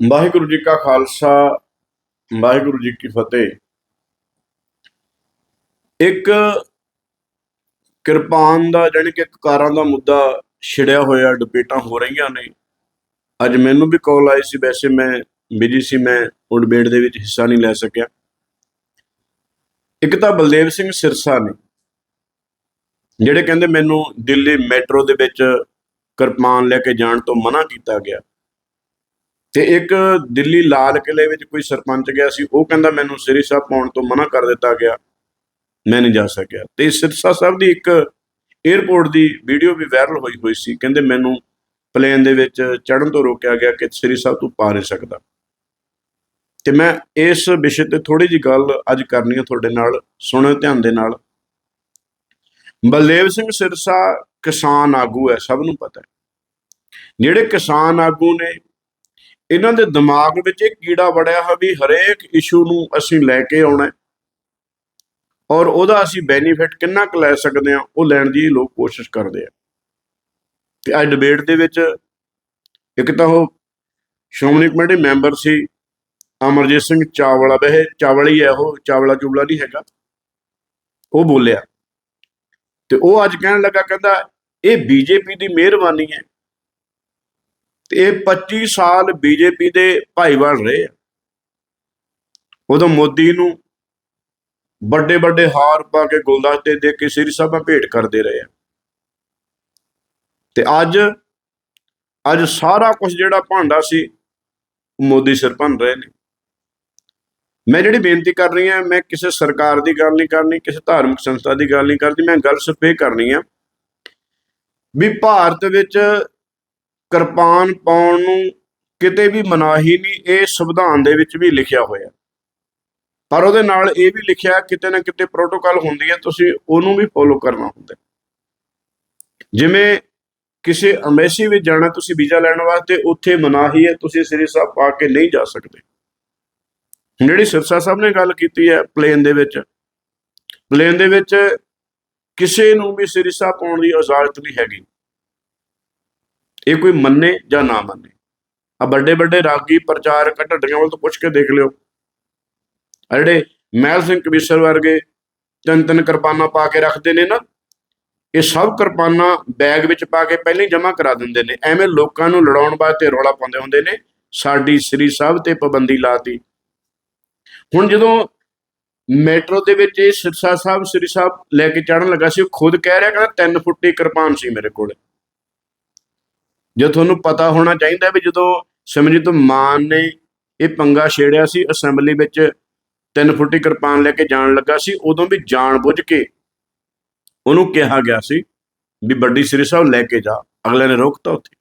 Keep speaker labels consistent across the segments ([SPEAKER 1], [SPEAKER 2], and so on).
[SPEAKER 1] ਵਾਹਿਗੁਰੂ ਜੀ ਕਾ ਖਾਲਸਾ, ਵਾਹਿਗੁਰੂ ਜੀ ਕੀ ਫਤਿਹ। ਇੱਕ ਕਿਰਪਾਨ ਦਾ ਜਾਣੀ ਕਿ ਕਾਰਾਂ ਦਾ ਮੁੱਦਾ ਛਿੜਿਆ ਹੋਇਆ, ਡਿਬੇਟਾਂ ਹੋ ਰਹੀਆਂ ਨੇ। ਅੱਜ ਮੈਨੂੰ ਵੀ ਕਾਲ ਆਈ ਸੀ, ਵੈਸੇ ਮੈਂ ਬਿਜ਼ੀ ਸੀ, ਮੈਂ ਉਹ ਡਿਬੇਟ ਦੇ ਵਿੱਚ ਹਿੱਸਾ ਨਹੀਂ ਲੈ ਸਕਿਆ। ਇੱਕ ਤਾਂ ਬਲਦੇਵ ਸਿੰਘ ਸਿਰਸਾ ਨੇ, ਜਿਹੜੇ ਕਹਿੰਦੇ ਮੈਨੂੰ ਦਿੱਲੀ ਮੈਟਰੋ ਦੇ ਵਿੱਚ ਕਿਰਪਾਨ ਲੈ ਕੇ ਜਾਣ ਤੋਂ ਮਨਾ ਕੀਤਾ ਗਿਆ। ਤੇ ਇੱਕ ਦਿੱਲੀ ਲਾਲ ਕਿਲੇ ਵਿੱਚ ਕੋਈ ਸਰਪੰਚ ਗਿਆ ਸੀ, ਉਹ ਕਹਿੰਦਾ ਮੈਨੂੰ ਸ੍ਰੀ ਸਾਹਿਬ ਪਾਉਣ ਤੋਂ ਮਨਾ ਕਰ ਦਿੱਤਾ ਗਿਆ। ਮੈਂ ਨਹੀਂ ਜਾ ਸਕਿਆ। ਤੇ ਸਿਰਸਾ ਸਾਹਿਬ ਦੀ ਇੱਕ 에ਅਰਪੋਰਟ ਦੀ ਵੀਡੀਓ ਵੀ ਵਾਇਰਲ ਹੋਈ ਹੋਈ ਸੀ, ਕਹਿੰਦੇ ਮੈਨੂੰ ਪਲੇਨ ਦੇ ਵਿੱਚ ਚੜ੍ਹਨ ਤੋਂ ਰੋਕਿਆ ਗਿਆ ਕਿ ਸ੍ਰੀ ਸਾਹਿਬ ਤੂੰ ਪਾ ਨਹੀਂ ਸਕਦਾ। ਤੇ ਮੈਂ ਇਸ ਵਿਸ਼ੇ ਤੇ ਥੋੜੀ ਜੀ ਗੱਲ ਅੱਜ ਕਰਨੀ ਹੈ ਤੁਹਾਡੇ ਨਾਲ ਸੁਣੋ ਧਿਆਨ ਦੇ ਨਾਲ। ਬਲਦੇਵ ਸਿੰਘ ਸਿਰਸਾ ਕਿਸਾਨ ਆਗੂ ਹੈ, ਸਭ ਨੂੰ ਪਤਾ ਹੈ। ਜਿਹੜੇ ਕਿਸਾਨ ਆਗੂ ਨੇ ਇਹਨਾਂ ਦੇ ਦਿਮਾਗ ਵਿੱਚ ਇਹ ਕੀੜਾ ਵੜਿਆ ਹੋਇਆ ਵੀ ਹਰੇਕ ਇਸ਼ੂ ਨੂੰ ਅਸੀਂ ਲੈ ਕੇ ਆਉਣਾ ਔਰ ਉਹਦਾ ਅਸੀਂ ਬੈਨੀਫਿਟ ਕਿੰਨਾ ਕੁ ਲੈ ਸਕਦੇ ਹਾਂ, ਉਹ ਲੈਣ ਦੀ ਲੋਕ ਕੋਸ਼ਿਸ਼ ਕਰਦੇ ਆ। ਤੇ ਅੱਜ ਡਿਬੇਟ ਦੇ ਵਿੱਚ ਇੱਕ ਤਾਂ ਉਹ ਸ਼੍ਰੋਮਣੀ ਕਮੇਟੀ ਮੈਂਬਰ ਸੀ, ਅਮਰਜੀਤ ਸਿੰਘ ਚਾਵਲਾ, ਵੈਸੇ ਚਾਵਲ ਹੀ ਹੈ ਉਹ, ਚਾਵਲਾ ਚੁਬਲਾ ਨਹੀਂ ਹੈਗਾ। ਉਹ ਬੋਲਿਆ। ਤੇ ਉਹ ਅੱਜ ਕਹਿਣ ਲੱਗਾ, ਕਹਿੰਦਾ, ਇਹ ਬੀਜੇਪੀ ਦੀ ਮਿਹਰਬਾਨੀ ਹੈ। ਤੇ ਇਹ 25 ਸਾਲ ਬੀਜੇਪੀ ਦੇ ਭਾਈਵਾਲ ਰਹੇ ਆ। ਉਦੋਂ ਮੋਦੀ ਨੂੰ ਵੱਡੇ ਵੱਡੇ ਹਾਰ ਪਾ ਕੇ ਗੁਲਦਸਤੇ ਦੇ ਕੇ ਸ੍ਰੀ ਸਾਹਿਬਾਂ ਭੇਟ ਕਰਦੇ ਰਹੇ ਆ। ਤੇ ਅੱਜ ਅੱਜ ਸਾਰਾ ਕੁਝ ਜਿਹੜਾ ਭਾਂਡਾ ਸੀ ਮੋਦੀ ਸਿਰ ਭੰਨ ਰਹੇ ਨੇ। ਮੈਂ ਜਿਹੜੀ ਬੇਨਤੀ ਕਰ ਰਹੀ ਹਾਂ, ਮੈਂ ਕਿਸੇ ਸਰਕਾਰ ਦੀ ਗੱਲ ਨਹੀਂ ਕਰਨੀ, ਕਿਸੇ ਧਾਰਮਿਕ ਸੰਸਥਾ ਦੀ ਗੱਲ ਨਹੀਂ ਕਰਦੀ, ਮੈਂ ਗੱਲ ਸਿਰਫ ਇਹ ਕਰਨੀ ਆ ਵੀ ਭਾਰਤ ਵਿੱਚ ਕਿਰਪਾਨ ਪਾਉਣ ਨੂੰ ਕਿਤੇ ਵੀ ਮਨਾਹੀ ਨਹੀਂ, ਇਹ ਸੰਵਿਧਾਨ ਦੇ ਵਿੱਚ ਵੀ ਲਿਖਿਆ ਹੋਇਆ ਪਰ ਉਹਦੇ ਨਾਲ ਇਹ ਵੀ ਲਿਖਿਆ ਕਿਤੇ ਨਾ ਕਿਤੇ ਪ੍ਰੋਟੋਕਾਲ ਹੁੰਦੀ ਹੈ, ਤੁਸੀਂ ਉਹਨੂੰ ਵੀ ਫੋਲੋ ਕਰਨਾ ਹੁੰਦਾ ਜਿਵੇਂ ਕਿਸੇ ਅੰਬੈਸੀ ਵਿੱਚ ਜਾਣਾ ਤੁਸੀਂ ਵੀਜ਼ਾ ਲੈਣ ਵਾਸਤੇ, ਉੱਥੇ ਮਨਾਹੀ ਹੈ, ਤੁਸੀਂ ਸ੍ਰੀ ਸਾਹਿਬ ਪਾ ਕੇ ਨਹੀਂ ਜਾ ਸਕਦੇ। ਜਿਹੜੀ ਸਿਰਸਾ ਸਾਹਿਬ ਨੇ ਗੱਲ ਕੀਤੀ ਹੈ ਪਲੇਨ ਦੇ ਵਿੱਚ ਪਲੇਨ ਦੇ ਵਿੱਚ ਕਿਸੇ ਨੂੰ ਵੀ ਸ੍ਰੀ ਸਾਹਿਬ ਪਾਉਣ ਦੀ ਇਜਾਜ਼ਤ ਨਹੀਂ ਹੈਗੀ। ਇਹ ਕੋਈ ਮੰਨੇ ਜਾਂ ਨਾ ਮੰਨੇ। ਆ ਵੱਡੇ ਵੱਡੇ ਰਾਗੀ ਪ੍ਰਚਾਰਕ ਢੱਡੀਆਂ ਵੱਲ ਤੋਂ ਪੁੱਛ ਕੇ ਦੇਖ ਲਿਓ। ਆ ਜਿਹੜੇ ਮਹਿਲ ਸਿੰਘ ਕਬੀਸਰ ਵਰਗੇ ਤਿੰਨ ਤਿੰਨ ਕਿਰਪਾਨਾਂ ਪਾ ਕੇ ਰੱਖਦੇ ਨੇ ਨਾ, ਇਹ ਸਭ ਕਿਰਪਾਨਾਂ ਬੈਗ ਵਿੱਚ ਪਾ ਕੇ ਪਹਿਲਾਂ ਹੀ ਜਮ੍ਹਾਂ ਕਰਾ ਦਿੰਦੇ ਨੇ। ਐਵੇਂ ਲੋਕਾਂ ਨੂੰ ਲੜਾਉਣ ਵਾਸਤੇ ਰੌਲਾ ਪਾਉਂਦੇ ਹੁੰਦੇ ਨੇ, ਸਾਡੀ ਸ੍ਰੀ ਸਾਹਿਬ ਤੇ ਪਾਬੰਦੀ ਲਾਤੀ ਹੁਣ ਜਦੋਂ ਮੈਟਰੋ ਦੇ ਵਿੱਚ ਇਹ ਸਿਰਸਾ ਸਾਹਿਬ, ਸ੍ਰੀ ਸਾਹਿਬ ਲੈ ਕੇ ਚੜਨ ਲੱਗਾ ਸੀ, ਉਹ ਖੁਦ ਕਹਿ ਰਿਹਾ ਕਹਿੰਦਾ 3 ਫੁੱਟੀ ਕਿਰਪਾਨ ਸੀ ਮੇਰੇ ਕੋਲ। ਜੇ ਤੁਹਾਨੂੰ ਪਤਾ ਹੋਣਾ ਚਾਹੀਦਾ ਵੀ ਜਦੋਂ ਸਿਮਰਜੀਤ ਮਾਨ ਨੇ ਇਹ ਪੰਗਾ ਛੇੜਿਆ ਸੀ, ਅਸੈਂਬਲੀ ਵਿੱਚ 3 ਫੁੱਟੀ ਕਿਰਪਾਨ ਲੈ ਕੇ ਜਾਣ ਲੱਗਾ ਸੀ, ਉਦੋਂ ਵੀ ਜਾਣ ਬੁੱਝ ਕੇ ਉਹਨੂੰ ਕਿਹਾ ਗਿਆ ਸੀ ਵੀ ਵੱਡੀ ਸ੍ਰੀ ਸਾਹਿਬ ਲੈ ਕੇ ਜਾ, ਅਗਲੇ ਨੇ ਰੋਕਤਾ ਉੱਥੇ।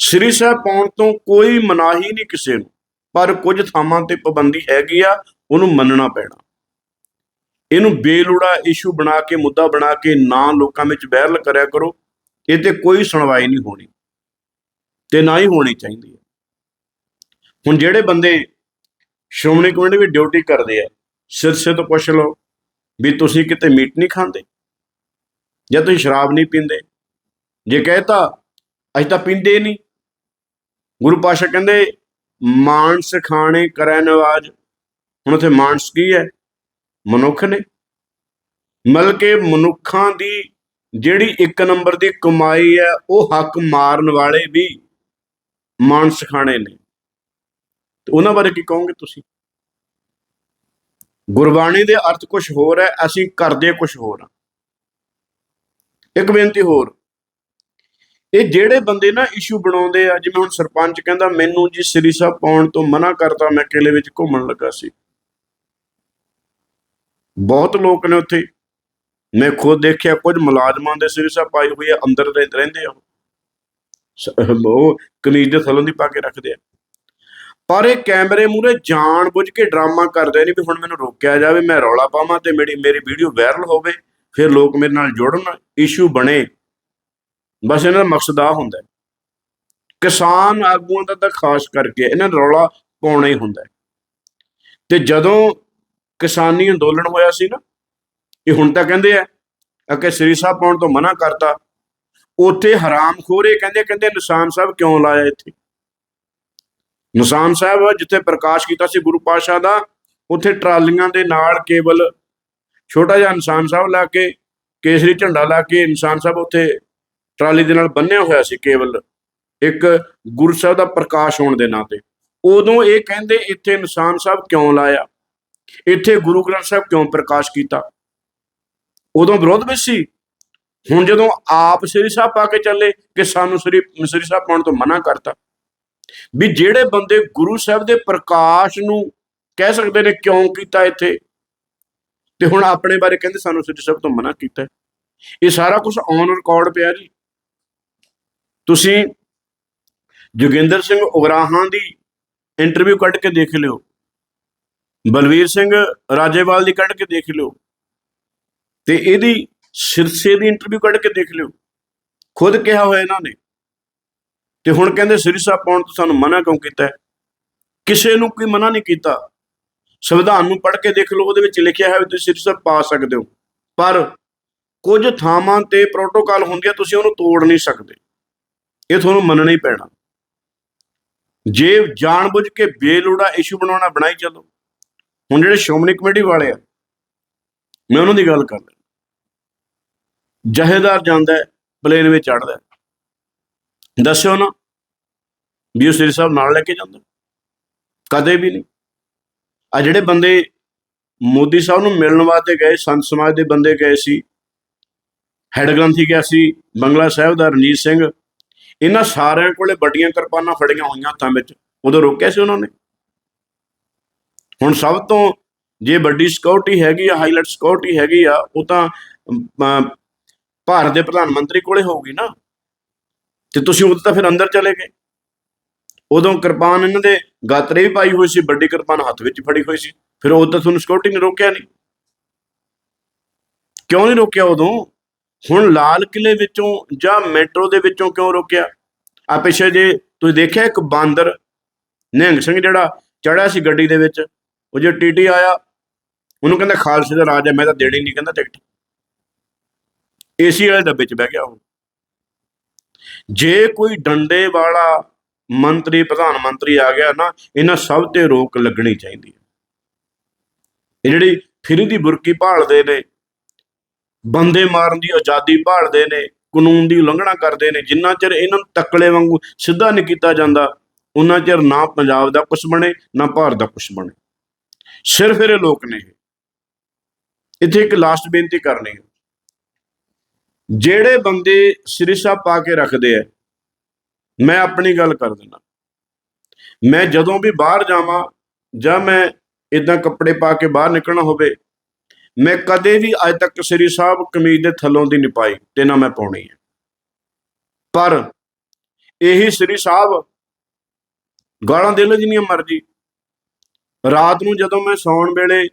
[SPEAKER 1] ਸ੍ਰੀ ਸਾਹਿਬ ਪਾਉਣ ਤੋਂ ਕੋਈ ਮਨਾਹੀ ਨਹੀਂ ਕਿਸੇ ਨੂੰ, ਪਰ ਕੁਝ ਥਾਵਾਂ ਤੇ ਪਾਬੰਦੀ ਹੈਗੀ ਆ, ਉਹਨੂੰ ਮੰਨਣਾ ਪੈਣਾ। ਇਹਨੂੰ ਬੇਲੋੜਾ ਇਸ਼ੂ ਬਣਾ ਕੇ, ਮੁੱਦਾ ਬਣਾ ਕੇ ਨਾ ਲੋਕਾਂ ਵਿੱਚ ਵਾਇਰਲ ਕਰਿਆ ਕਰੋ ਇਹ ਤੇ ਕੋਈ ਸੁਣਵਾਈ ਨਹੀਂ ਹੋਣੀ ਤੇ ਨਾ ਹੀ ਹੋਣੀ ਚਾਹੀਦੀ ਹੈ। ਹੁਣ ਜਿਹੜੇ ਬੰਦੇ ਸ਼੍ਰੋਮਣੀ ਕਮੇਟੀ ਵਿੱਚ ਡਿਊਟੀ ਕਰਦੇ ਆ ਸਿਰਸੇ ਤੋਂ ਪੁੱਛ ਲਓ ਵੀ ਤੁਸੀਂ ਕਿਤੇ ਮੀਟ ਨਹੀਂ ਖਾਂਦੇ ਜਾਂ ਤੁਸੀਂ ਸ਼ਰਾਬ ਨਹੀਂ ਪੀਂਦੇ। ਜੇ ਕਹਤਾ, ਅਸੀਂ ਤਾਂ ਪੀਂਦੇ ਨਹੀਂ। ਗੁਰੂ ਪਾਸ਼ਾ ਕਹਿੰਦੇ, ਮਾਨਸ ਖਾਣੇ ਕਰੈ ਨਵਾਜ। ਹੁਣ ਉੱਥੇ ਮਾਨਸ ਕੀ ਹੈ? ਮਨੁੱਖ ਨੇ। ਮਤਲਬ ਕਿ ਮਨੁੱਖਾਂ ਦੀ ਜਿਹੜੀ ਇੱਕ ਨੰਬਰ ਦੀ ਕਮਾਈ ਹੈ, ਉਹ ਹੱਕ ਮਾਰਨ ਵਾਲੇ ਵੀ ਮਾਨਸ ਖਾਣੇ ਨੇ। ਤੇ ਉਹਨਾਂ ਬਾਰੇ ਕੀ ਕਹੋਗੇ ਤੁਸੀਂ? ਗੁਰਬਾਣੀ ਦੇ ਅਰਥ ਕੁਝ ਹੋਰ ਹੈ, ਅਸੀਂ ਕਰਦੇ ਕੁਝ ਹੋਰ ਆ ਇੱਕ ਬੇਨਤੀ ਹੋਰ, ਇਹ ਜਿਹੜੇ ਬੰਦੇ ਨਾ ਇਸ਼ੂ ਬਣਾਉਂਦੇ ਆ, ਜਿਵੇਂ ਹੁਣ ਸਰਪੰਚ ਕਹਿੰਦਾ, ਮੈਨੂੰ ਜੀ ਸ੍ਰੀ ਸਾਹਿਬ ਪਾਉਣ ਤੋਂ ਮਨਾ ਕਰਤਾ, ਮੈਂ ਕਿਲੇ ਵਿੱਚ ਘੁੰਮਣ ਲੱਗਾ ਸੀ। ਬਹੁਤ ਲੋਕ ਨੇ ਉੱਥੇ। ਮੈਂ ਖੁਦ ਦੇਖਿਆ, ਕੁਝ ਮੁਲਾਜ਼ਮਾਂ ਦੇ ਸਿਰ ਸਾਹਿਬ ਪਾਈ ਹੋਈ ਆ, ਅੰਦਰ ਰਹਿੰਦੇ ਆ ਉਹ। ਕਮੀਜ਼ ਦੇ ਥੱਲੋਂ ਦੀ ਪਾ ਕੇ ਰੱਖਦੇ ਆ। ਪਰ ਇਹ ਕੈਮਰੇ ਮੂਰੇ ਜਾਣ ਬੁੱਝ ਕੇ ਡਰਾਮਾ ਕਰਦੇ ਨੇ ਵੀ ਹੁਣ ਮੈਨੂੰ ਰੋਕਿਆ ਜਾਵੇ, ਮੈਂ ਰੌਲਾ ਪਾਵਾਂ ਤੇ ਮੇਰੀ ਮੇਰੀ ਵੀਡੀਓ ਵਾਇਰਲ ਹੋਵੇ, ਫਿਰ ਲੋਕ ਮੇਰੇ ਨਾਲ ਜੁੜਨ ਇਸ਼ੂ ਬਣੇ। ਬਸ ਇਹਨਾਂ ਦਾ ਮਕਸਦ ਆ ਹੁੰਦਾ ਕਿਸਾਨ ਆਗੂਆਂ ਦਾ ਤਾਂ ਖਾਸ ਕਰਕੇ ਇਹਨਾਂ ਨੂੰ ਰੌਲਾ ਪਾਉਣਾ ਹੀ ਹੁੰਦਾ ਤੇ ਜਦੋਂ ਕਿਸਾਨੀ ਅੰਦੋਲਨ ਹੋਇਆ ਸੀ ਨਾ ਇਹ ਹੁਣ ਤਾਂ ਕਹਿੰਦੇ ਆ ਕਿ ਸ੍ਰੀ ਸਾਹਿਬ ਪਾਉਣ ਤੋਂ ਮਨਾ ਕਰਤਾ। ਉੱਥੇ ਹਰਾਮ ਖੋਰੇ ਕਹਿੰਦੇ ਕਹਿੰਦੇ ਨਿਸ਼ਾਨ ਸਾਹਿਬ ਕਿਉਂ ਲਾਇਆ ਇੱਥੇ? ਨਿਸ਼ਾਨ ਸਾਹਿਬ ਜਿੱਥੇ ਪ੍ਰਕਾਸ਼ ਕੀਤਾ ਸੀ ਗੁਰੂ ਪਾਤਸ਼ਾਹ ਦਾ, ਉੱਥੇ ਟਰਾਲੀਆਂ ਦੇ ਨਾਲ ਕੇਵਲ ਛੋਟਾ ਜਿਹਾ ਨਿਸ਼ਾਨ ਸਾਹਿਬ ਲਾ ਕੇ, ਕੇਸਰੀ ਝੰਡਾ ਲਾ ਕੇ ਨਿਸ਼ਾਨ ਸਾਹਿਬ ਉੱਥੇ ਟਰਾਲੀ ਦੇ ਨਾਲ ਬੰਨਿਆ ਹੋਇਆ ਸੀ ਕੇਵਲ। ਇੱਕ ਗੁਰੂ ਸਾਹਿਬ ਦਾ ਪ੍ਰਕਾਸ਼ ਹੋਣ ਦੇ ਨਾਂ ਤੇ। ਉਦੋਂ ਇਹ ਕਹਿੰਦੇ, ਇੱਥੇ ਨਿਸ਼ਾਨ ਸਾਹਿਬ ਕਿਉਂ ਲਾਇਆ? ਇੱਥੇ ਗੁਰੂ ਗ੍ਰੰਥ ਸਾਹਿਬ ਕਿਉਂ ਪ੍ਰਕਾਸ਼ ਕੀਤਾ? ਉਦੋਂ ਵਿਰੋਧ ਵਿੱਚ ਸੀ। ਹੁਣ ਜਦੋਂ ਆਪ ਸ੍ਰੀ ਸਾਹਿਬ ਪਾ ਕੇ ਚੱਲੇ ਕਿ ਸਾਨੂੰ ਸ੍ਰੀ ਸ੍ਰੀ ਸਾਹਿਬ ਪਾਉਣ ਤੋਂ ਮਨਾ ਕਰਤਾ। ਵੀ ਜਿਹੜੇ ਬੰਦੇ ਗੁਰੂ ਸਾਹਿਬ ਦੇ ਪ੍ਰਕਾਸ਼ ਨੂੰ ਕਹਿ ਸਕਦੇ ਨੇ ਕਿਉਂ ਕੀਤਾ ਇੱਥੇ? ਤੇ ਹੁਣ ਆਪਣੇ ਬਾਰੇ ਕਹਿੰਦੇ ਸਾਨੂੰ ਸ੍ਰੀ ਸਾਹਿਬ ਤੋਂ ਮਨਾ ਕੀਤਾ। ਇਹ ਸਾਰਾ ਕੁਝ ਔਨ ਰਿਕਾਰਡ ਪਿਆ ਜੀ। ਤੁਸੀਂ ਜੋਗਿੰਦਰ ਸਿੰਘ ਉਗਰਾਹਾਂ ਦੀ ਇੰਟਰਵਿਊ ਕੱਢ ਕੇ ਦੇਖ ਲਿਓ। ਬਲਵੀਰ ਸਿੰਘ ਰਾਜੇਵਾਲ ਦੀ ਕੱਢ ਕੇ ਦੇਖ ਲਿਓ। ਤੇ ਇਹਦੀ ਸਿਰਸੇ ਦੀ ਇੰਟਰਵਿਊ ਕੱਢ ਕੇ ਦੇਖ ਲਿਓ। ਖੁਦ ਕਿਹਾ ਹੋਇਆ ਇਹਨਾਂ ਨੇ। ਤੇ ਹੁਣ ਕਹਿੰਦੇ ਸਿਰਸਾ ਪਾਉਣ ਤੋਂ ਸਾਨੂੰ ਮਨਾ ਕਿਉਂ ਕੀਤਾ ਕਿਸੇ ਨੂੰ ਕੋਈ ਮਨਾ ਨਹੀਂ ਕੀਤਾ। ਸੰਵਿਧਾਨ ਨੂੰ ਪੜ੍ਹ ਕੇ ਦੇਖ ਲਓ, ਉਹਦੇ ਵਿੱਚ ਲਿਖਿਆ ਹੈ ਵੀ ਤੁਸੀਂ ਸਿਰਸਾ ਪਾ ਸਕਦੇ ਹੋ। ਪਰ ਕੁਝ ਥਾਵਾਂ ਤੇ ਪ੍ਰੋਟੋਕਾਲ ਹੁੰਦੇ ਆ, ਤੁਸੀਂ ਉਹਨੂੰ ਤੋੜ ਨਹੀਂ ਸਕਦੇ। ਇਹ ਤੁਹਾਨੂੰ ਮੰਨਣਾ ਹੀ ਪੈਣਾ। ਜੇ ਜਾਣਬੁੱਝ ਕੇ ਬੇਲੋੜਾ ਇਸ਼ੂ ਬਣਾਉਣਾ, ਬਣਾਈ ਚੱਲੋ। ਹੁਣ ਜਿਹੜੇ ਸ਼੍ਰੋਮਣੀ ਕਮੇਟੀ ਵਾਲੇ ਆ, ਮੈਂ ਉਹਨਾਂ ਦੀ ਗੱਲ ਕਰ ਰਿਹਾ ਜਹੇਦਾਰ ਜਾਂਦਾ ਪਲੇਨ ਵਿੱਚ ਚੜਦਾ ਹੈ। ਦੱਸਿਓ ਨਾ ਵੀ ਉਹ ਸ੍ਰੀ ਸਾਹਿਬ ਨਾਲ ਲੈ ਕੇ ਜਾਂਦਾ ਕਦੇ ਵੀ ਨਹੀਂ। ਆ ਜਿਹੜੇ ਬੰਦੇ ਮੋਦੀ ਸਾਹਿਬ ਨੂੰ ਮਿਲਣ ਵਾਸਤੇ ਗਏ ਸੰਤ ਸਮਾਜ ਦੇ ਬੰਦੇ ਗਏ ਸੀ ਹੈਡ ਗ੍ਰੰਥੀ ਗਿਆ ਸੀ ਬੰਗਲਾ ਸਾਹਿਬ ਦਾ ਰਣਜੀਤ ਸਿੰਘ ਇਹਨਾਂ ਸਾਰਿਆਂ ਕੋਲੇ ਵੱਡੀਆਂ ਕਿਰਪਾਨਾਂ ਫੜੀਆਂ ਹੋਈਆਂ ਹੱਥਾਂ ਵਿੱਚ। ਉਦੋਂ ਰੋਕਿਆ ਸੀ ਉਹਨਾਂ ਨੇ। ਹੁਣ ਸਭ ਤੋਂ ਜੇ ਵੱਡੀ ਸਿਕਿਉਰਿਟੀ ਹੈਗੀ ਆ ਹਾਈਲਾਈਟ ਸਿਕਿਉਰਿਟੀ ਹੈਗੀ ਆ ਉਹ ਤਾਂ ਅਮ, ਭਾਰਤ ਦੇ ਪ੍ਰਧਾਨ ਮੰਤਰੀ ਕੋਲੇ ਹੋਊਗੀ ਨਾ, ਤੇ ਤੁਸੀਂ ਉਦੋਂ ਤਾਂ ਫਿਰ ਅੰਦਰ ਚਲੇ ਗਏ। ਉਦੋਂ ਕਿਰਪਾਨ ਇਹਨਾਂ ਦੇ ਗਾਤਰੇ ਵੀ ਪਾਈ ਹੋਈ ਸੀ, ਵੱਡੀ ਕਿਰਪਾਨ ਹੱਥ ਵਿੱਚ ਫੜੀ ਹੋਈ ਸੀ, ਫਿਰ ਉਦੋਂ ਤਾਂ ਤੁਹਾਨੂੰ ਸਿਕਿਉਰਿਟੀ ਨੇ ਰੋਕਿਆ ਨਹੀਂ। ਕਿਉਂ ਨਹੀਂ ਰੋਕਿਆ ਉਦੋਂ? ਹੁਣ ਲਾਲ ਕਿਲੇ ਵਿੱਚੋਂ ਜਾਂ ਮੈਟਰੋ ਦੇ ਵਿੱਚੋਂ ਕਿਉਂ ਰੋਕਿਆ? ਆ ਪਿੱਛੇ ਜੇ ਤੁਸੀਂ ਦੇਖਿਆ ਇੱਕ ਬਾਂਦਰ, ਨਿਹੰਗ ਸਿੰਘ ਜਿਹੜਾ ਚੜਿਆ ਸੀ ਗੱਡੀ ਦੇ ਵਿੱਚ, ਉਹ ਜੇ ਟੀਟੀ ਆਇਆ, ਉਹਨੂੰ ਕਹਿੰਦਾ ਖਾਲਸੇ ਦਾ ਰਾਜ ਹੈ, ਮੈਂ ਤਾਂ ਦੇਣੀ ਨਹੀਂ, ਕਹਿੰਦਾ ਟਿਕਟ ਏਸੀ ਵਾਲੇ ਡੱਬੇ 'ਚ ਬਹਿ ਗਿਆ ਉਹ। ਜੇ ਕੋਈ ਡੰਡੇ ਵਾਲਾ ਮੰਤਰੀ, ਪ੍ਰਧਾਨ ਮੰਤਰੀ ਆ ਗਿਆ ਨਾ, ਇਹਨਾਂ ਸਭ ਤੇ ਰੋਕ ਲੱਗਣੀ ਚਾਹੀਦੀ ਹੈ। ਇਹ ਜਿਹੜੀ ਫਿਰੀ ਦੀ ਬੁਰਕੀ ਭਾਲਦੇ ਨੇ, ਬੰਦੇ ਮਾਰਨ ਦੀ ਆਜ਼ਾਦੀ ਭਾਲਦੇ ਨੇ, ਕਾਨੂੰਨ ਦੀ ਉਲੰਘਣਾ ਕਰਦੇ ਨੇ, ਜਿੰਨਾ ਚਿਰ ਇਹਨਾਂ ਨੂੰ ਤੱਕਲੇ ਵਾਂਗੂ ਸਿੱਧਾ ਨਹੀਂ ਕੀਤਾ ਜਾਂਦਾ, ਉਹਨਾਂ ਚਿਰ ਨਾ ਪੰਜਾਬ ਦਾ ਕੁਝ ਬਣੇ, ਨਾ ਭਾਰਤ ਦਾ ਕੁਝ ਬਣੇ। ਸਿਰਫ ਇਹ ਲੋਕ ਨੇ ਇੱਥੇ ਇੱਕ ਲਾਸਟ ਬੇਨਤੀ ਕਰਨੀ ਹੈ। ਜਿਹੜੇ ਬੰਦੇ ਸ੍ਰੀ ਸਾਹਿਬ ਪਾ ਕੇ ਰੱਖਦੇ ਆ, ਮੈਂ ਆਪਣੀ ਗੱਲ ਕਰ ਦਿੰਦਾ। ਮੈਂ ਜਦੋਂ ਵੀ ਬਾਹਰ ਜਾਵਾਂ ਜਾਂ ਮੈਂ ਇਦਾਂ ਕੱਪੜੇ ਪਾ ਕੇ ਬਾਹਰ ਨਿਕਲਣਾ ਹੋਵੇ, ਮੈਂ ਕਦੇ ਵੀ ਅੱਜ ਤੱਕ ਸ੍ਰੀ ਸਾਹਿਬ ਕਮੀਜ਼ ਦੇ ਥੱਲੋਂ ਦੀ ਨਹੀਂ ਪਾਈ ਤੇ ਨਾ ਮੈਂ ਪਾਉਣੀ ਹੈ ਪਰ ਇਹੀ ਸ੍ਰੀ ਸਾਹਿਬ ਗਾਲਾਂ ਦੇ ਲੋ ਜਿੰਨੀਆਂ ਮਰਜ਼ੀ, ਰਾਤ ਨੂੰ ਜਦੋਂ ਮੈਂ ਸੌਣ ਵੇਲੇ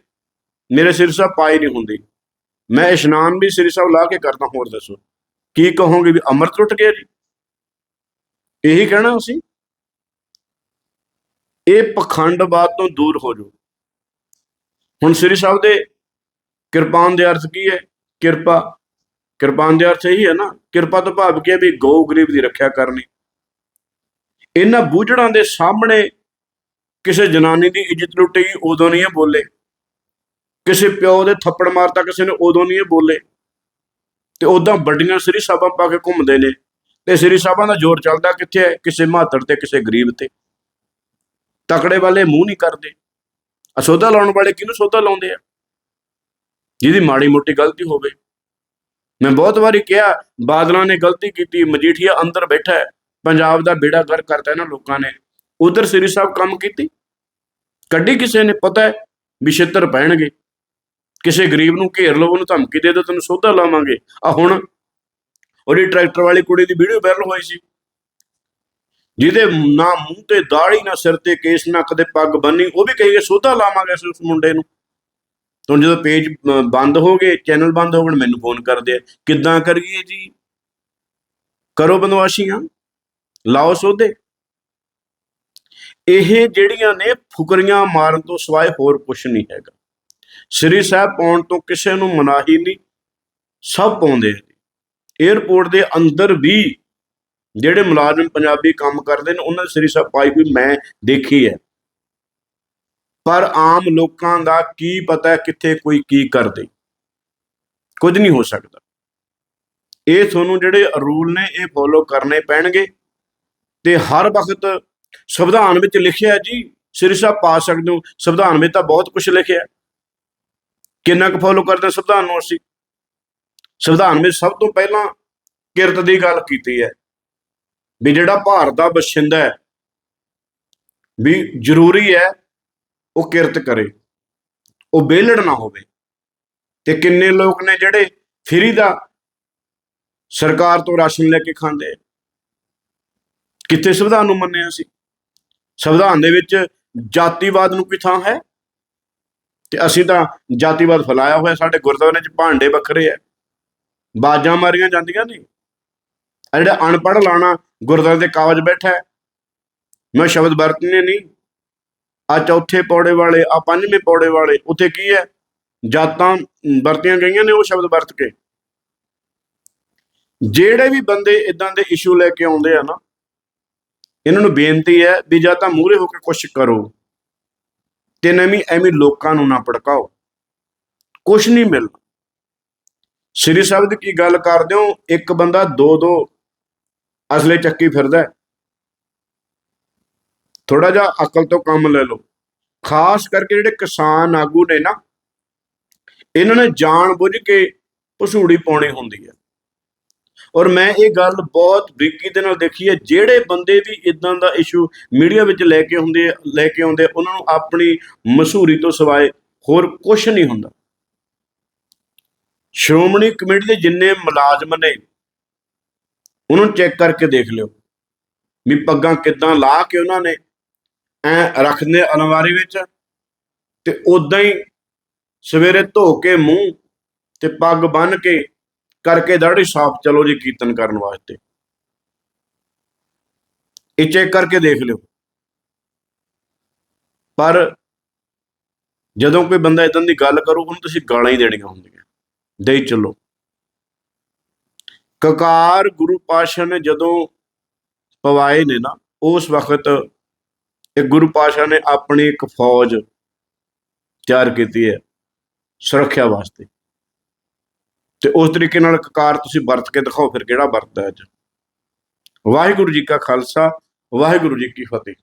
[SPEAKER 1] ਮੇਰੇ ਸਿਰ ਸਾਹਿਬ ਪਾਈ ਨਹੀਂ ਹੁੰਦੀ ਮੈਂ ਇਸ਼ਨਾਨ ਵੀ ਸ੍ਰੀ ਸਾਹਿਬ ਲਾ ਕੇ ਕਰਦਾ, ਹੋਰ ਦੱਸੋ? ਕੀ ਕਹੋਗੇ ਵੀ ਅੰਮ੍ਰਿਤ ਟੁੱਟ ਗਿਆ ਜੀ? ਇਹੀ ਕਹਿਣਾ ਅਸੀਂ? ਇਹ ਪਖੰਡਵਾਦ ਤੋਂ ਦੂਰ ਹੋ ਜਾਓ। ਹੁਣ ਸ੍ਰੀ ਸਾਹਿਬ ਦੇ ਕਿਰਪਾਨ ਦੇ ਅਰਥ ਕੀ ਹੈ? ਕਿਰਪਾ, ਕਿਰਪਾਨ ਦੇ ਅਰਥ ਇਹੀ ਹੈ ਨਾ, ਕਿਰਪਾ ਤੋਂ ਭਾਵ ਕੀ ਹੈ ਵੀ ਗਊ ਗਰੀਬ ਦੀ ਰੱਖਿਆ ਕਰਨੀ। ਇਹਨਾਂ ਬੂਝੜਾਂ ਦੇ ਸਾਹਮਣੇ ਕਿਸੇ ਜਨਾਨੀ ਦੀ ਇੱਜ਼ਤ ਲੁੱਟੀ ਉਦੋਂ ਨਹੀਂ ਇਹ ਬੋਲੇ। ਕਿਸੇ ਪਿਓ ਦੇ ਥੱਪੜ ਮਾਰਤਾ, ਕਿਸੇ ਨੇ ਉਦੋਂ ਨਹੀਂ ਇਹ ਬੋਲੇ। ਤੇ ਉਦਾਂ ਵੱਡੀਆਂ ਸ੍ਰੀ ਸਾਹਿਬਾਂ ਪਾ ਕੇ ਘੁੰਮਦੇ ਨੇ। ਤੇ ਸ੍ਰੀ ਸਾਹਿਬਾਂ ਦਾ ਜ਼ੋਰ ਚੱਲਦਾ ਕਿੱਥੇ ਹੈ? ਕਿਸੇ ਮਾਤੜ ਤੇ, ਕਿਸੇ ਗਰੀਬ ਤੇ। ਤਕੜੇ ਵਾਲੇ ਮੂੰਹ ਨਹੀਂ ਕਰਦੇ। ਅਸੋਧਾ ਲਾਉਣ ਵਾਲੇ ਕਿਹਨੂੰ ਸੋਧਾ ਲਾਉਂਦੇ ਆ? ਜਿਹਦੀ ਮਾੜੀ ਮੋਟੀ ਗਲਤੀ ਹੋਵੇ। ਮੈਂ ਬਹੁਤ ਵਾਰੀ ਕਿਹਾ, ਬਾਦਲਾਂ ਨੇ ਗਲਤੀ ਕੀਤੀ, ਮਜੀਠੀਆ ਅੰਦਰ ਬੈਠਾ ਹੈ। ਪੰਜਾਬ ਦਾ ਬੇੜਾ ਗਰ ਕਰਤਾ ਇਹਨਾਂ ਲੋਕਾਂ ਨੇ। ਉਧਰ ਸ੍ਰੀ ਸਾਹਿਬ ਕੰਮ ਕੀਤੀ? ਕੱਢੀ ਕਿਸੇ ਨੇ? ਪਤਾ ਹੈ ਵੀ ਛਿੱਤਰ ਪੈਣਗੇ। ਕਿਸੇ ਗਰੀਬ ਨੂੰ ਘੇਰ ਲਓ, ਉਹਨੂੰ ਧਮਕੀ ਦੇ ਦਿਓ, ਤੈਨੂੰ ਸੋਧਾ ਲਾਵਾਂਗੇ। ਆ ਹੁਣ ਉਹਦੀ ਟਰੈਕਟਰ ਵਾਲੀ ਕੁੜੀ ਦੀ ਵੀਡੀਓ ਵਾਇਰਲ ਹੋਈ ਸੀ। ਜਿਹਦੇ ਨਾ ਮੂੰਹ ਤੇ ਦਾੜੀ ਨਾ ਸਿਰ ਤੇ ਕੇਸ, ਨਾ ਕਦੇ ਪੱਗ ਬੰਨੀ ਉਹ ਵੀ ਕਹੇਗੇ ਸੋਧਾ ਲਾਵਾਂਗੇ ਉਸ ਮੁੰਡੇ ਨੂੰ। ਤੋਂ ਜਦੋਂ ਪੇਜ ਬੰਦ ਹੋ ਗਏ, ਚੈਨਲ ਬੰਦ ਹੋ ਗਏ, ਮੈਨੂੰ ਫੋਨ ਕਰਦੇ ਆ, ਕਿੱਦਾਂ ਕਰੀਏ ਜੀ? ਕਰੋ ਬਨਵਾਸ਼ੀਆਂ ਲਾਓ ਸੋਧੇ ਇਹ ਜਿਹੜੀਆਂ ਨੇ ਫੁਕਰੀਆਂ ਮਾਰਨ ਤੋਂ ਸਿਵਾਏ ਹੋਰ ਕੁਝ ਨਹੀਂ ਹੈਗਾ। ਸ੍ਰੀ ਸਾਹਿਬ ਪਾਉਣ ਤੋਂ ਕਿਸੇ ਨੂੰ ਮਨਾਹੀ ਨਹੀਂ, ਸਭ ਪਾਉਂਦੇ ਆ। ਦੇ ਅੰਦਰ ਵੀ ਜਿਹੜੇ ਮੁਲਾਜ਼ਮ ਪੰਜਾਬੀ ਕੰਮ ਕਰਦੇ ਨੇ, ਉਹਨਾਂ ਦੇ ਸ੍ਰੀ ਸਾਹਿਬ ਪਾਈ ਹੋਈ ਮੈਂ ਦੇਖੀ ਹੈ। ਪਰ ਆਮ ਲੋਕਾਂ ਦਾ ਕੀ ਪਤਾ ਕਿੱਥੇ ਕੋਈ ਕੀ ਕਰਦੇ। ਕੁਝ ਨਹੀਂ ਹੋ ਸਕਦਾ। ਇਹ ਤੁਹਾਨੂੰ ਜਿਹੜੇ ਰੂਲ ਨੇ, ਇਹ ਫੋਲੋ ਕਰਨੇ ਪੈਣਗੇ। ਤੇ ਹਰ ਵਕਤ ਸੰਵਿਧਾਨ ਵਿੱਚ ਲਿਖਿਆ ਜੀ, ਸ੍ਰੀ ਸਾਹਿਬ ਪਾ ਸਕਦੇ ਹੋ। ਸੰਵਿਧਾਨ ਵਿੱਚ ਤਾਂ ਬਹੁਤ ਕੁਝ ਲਿਖਿਆ ਕਿੰਨਾ ਕੁ ਫੋਲੋ ਕਰਦੇ ਸੰਵਿਧਾਨ ਨੂੰ ਅਸੀਂ? ਸੰਵਿਧਾਨ ਵਿੱਚ ਸਭ ਤੋਂ ਪਹਿਲਾਂ ਕਿਰਤ ਦੀ ਗੱਲ ਕੀਤੀ ਹੈ ਵੀ ਜਿਹੜਾ ਭਾਰਤ ਦਾ ਬਸ਼ਿੰਦਾ ਹੈ, ਵੀ ਜ਼ਰੂਰੀ ਹੈ ਉਹ ਕਿਰਤ ਕਰੇ, ਉਹ ਬੇਲੜ ਨਾ ਹੋਵੇ। ਤੇ ਕਿੰਨੇ ਲੋਕ ਨੇ ਜਿਹੜੇ ਫਰੀ ਦਾ ਸਰਕਾਰ ਤੋਂ ਰਾਸ਼ਨ ਲੈ ਕੇ ਖਾਂਦੇ ਆ। ਕਿੱਥੇ ਸੰਵਿਧਾਨ ਨੂੰ ਮੰਨਿਆ ਸੀ ਸੰਵਿਧਾਨ ਦੇ ਵਿੱਚ ਜਾਤੀਵਾਦ ਨੂੰ ਕੋਈ ਥਾਂ ਹੈ? ਤੇ ਅਸੀਂ ਤਾਂ ਜਾਤੀਵਾਦ ਫੈਲਾਇਆ ਹੋਇਆ, ਸਾਡੇ ਗੁਰਦੁਆਰੇ 'ਚ ਭਾਂਡੇ ਵੱਖਰੇ ਆ ਬਾਜਾਂ ਮਾਰੀਆਂ ਜਾਂਦੀਆਂ ਨੇ। ਆ ਜਿਹੜਾ ਅਨਪੜ੍ਹ ਲਾਣਾ ਗੁਰਦੁਆਰੇ ਦੇ ਕਾਗਜ਼ ਬੈਠਾ ਮੈਂ ਸ਼ਬਦ ਵਰਤਨੇ ਨਹੀਂ ਆ ਚੌਥੇ ਪੌੜੇ ਵਾਲੇ ਆ ਪੰਜਵੇਂ ਪੌੜੇ ਵਾਲੇ, ਉੱਥੇ ਕੀ ਹੈ ਜਾਤਾਂ ਵਰਤੀਆਂ ਗਈਆਂ ਨੇ ਉਹ ਸ਼ਬਦ ਵਰਤ ਕੇ। ਜਿਹੜੇ ਵੀ ਬੰਦੇ ਇਦਾਂ ਦੇ ਇਸ਼ੂ ਲੈ ਕੇ ਆਉਂਦੇ ਆ ਨਾ, ਇਹਨਾਂ ਨੂੰ ਬੇਨਤੀ ਹੈ ਵੀ ਜਾਂ ਤਾਂ ਮੂਹਰੇ ਹੋ ਕੇ ਕੁਝ ਕਰੋ। ਤੇ ਨਵੀਂ ਐਵੇਂ ਲੋਕਾਂ ਨੂੰ ਨਾ ਭੜਕਾਓ। ਕੁਝ ਨਹੀਂ ਮਿਲਣਾ। ਸ੍ਰੀ ਸਾਹਿਬ ਦੀ ਕੀ ਗੱਲ ਕਰਦੇ ਹੋ? ਇੱਕ ਬੰਦਾ ਦੋ ਦੋ ਅਸਲੇ ਚੱਕੀ ਫਿਰਦਾ ਥੋੜਾ ਜਿਹਾ ਅਕਲ ਤੋਂ ਕੰਮ ਲੈ ਲਓ। ਖਾਸ ਕਰਕੇ ਜਿਹੜੇ ਕਿਸਾਨ ਆਗੂ ਨੇ ਨਾ, ਇਹਨਾਂ ਨੇ ਜਾਣ ਬੁੱਝ ਕੇ ਭਸੂੜੀ ਪਾਉਣੀ ਹੁੰਦੀ ਹੈ। ਔਰ ਮੈਂ ਇਹ ਗੱਲ ਬਹੁਤ ਬਰੀਕੀ ਦੇ ਨਾਲ ਦੇਖੀ ਹੈ। ਜਿਹੜੇ ਬੰਦੇ ਵੀ ਇਦਾਂ ਦਾ ਇਸ਼ੂ ਮੀਡੀਆ ਵਿੱਚ ਲੈ ਕੇ ਹੁੰਦੇ ਲੈ ਕੇ ਆਉਂਦੇ ਉਹਨਾਂ ਨੂੰ ਆਪਣੀ ਮਸ਼ਹੂਰੀ ਤੋਂ ਸਿਵਾਏ ਹੋਰ ਕੁਝ ਨਹੀਂ ਹੁੰਦਾ। ਸ਼੍ਰੋਮਣੀ ਕਮੇਟੀ ਦੇ ਜਿੰਨੇ ਮੁਲਾਜ਼ਮ ਨੇ, ਉਹਨਾਂ ਨੂੰ ਚੈੱਕ ਕਰਕੇ ਦੇਖ ਲਿਓ ਵੀ ਪੱਗਾਂ ਕਿੱਦਾਂ ਲਾ ਕੇ ਉਹਨਾਂ ਨੇ ਐ ਰੱਖਦੇ ਅਲਮਾਰੀ ਵਿੱਚ ਤੇ ਉਦਾਂ ਹੀ ਸਵੇਰੇ ਧੋ ਕੇ ਮੂੰਹ ਤੇ ਪੱਗ ਬੰਨ ਕੇ ਕਰਕੇ ਦਾੜੀ ਸਾਫ਼ ਚਲੋ ਜੀ ਕੀਰਤਨ ਕਰਨ ਵਾਸਤੇ। ਇਹ ਚੈੱਕ ਕਰਕੇ ਦੇਖ ਲਿਓ। ਪਰ ਜਦੋਂ ਕੋਈ ਬੰਦਾ ਇਦਾਂ ਦੀ ਗੱਲ ਕਰੂ, ਉਹਨੂੰ ਤੁਸੀਂ ਗਾਲਾਂ ਹੀ ਦੇਣੀਆਂ ਹੁੰਦੀਆਂ। ਦੇਈ ਚੱਲੋ। ਕਕਾਰ ਗੁਰੂ ਪਾਸ਼ਾ ਨੇ ਜਦੋਂ ਪਵਾਏ ਨੇ ਨਾ, ਉਸ ਵਕਤ ਇਹ ਗੁਰੂ ਪਾਸ਼ਾ ਨੇ ਆਪਣੀ ਇੱਕ ਫੌਜ ਤਿਆਰ ਕੀਤੀ ਹੈ ਸੁਰੱਖਿਆ ਵਾਸਤੇ। ਤੇ ਉਸ ਤਰੀਕੇ ਨਾਲ ਕਕਾਰ ਤੁਸੀਂ ਵਰਤ ਕੇ ਦਿਖਾਓ ਫਿਰ ਕਿਹੜਾ ਵਰਤਦਾ ਅੱਜ। ਵਾਹਿਗੁਰੂ ਜੀ ਕਾ ਖਾਲਸਾ, ਵਾਹਿਗੁਰੂ ਜੀ ਕੀ ਫਤਿਹ।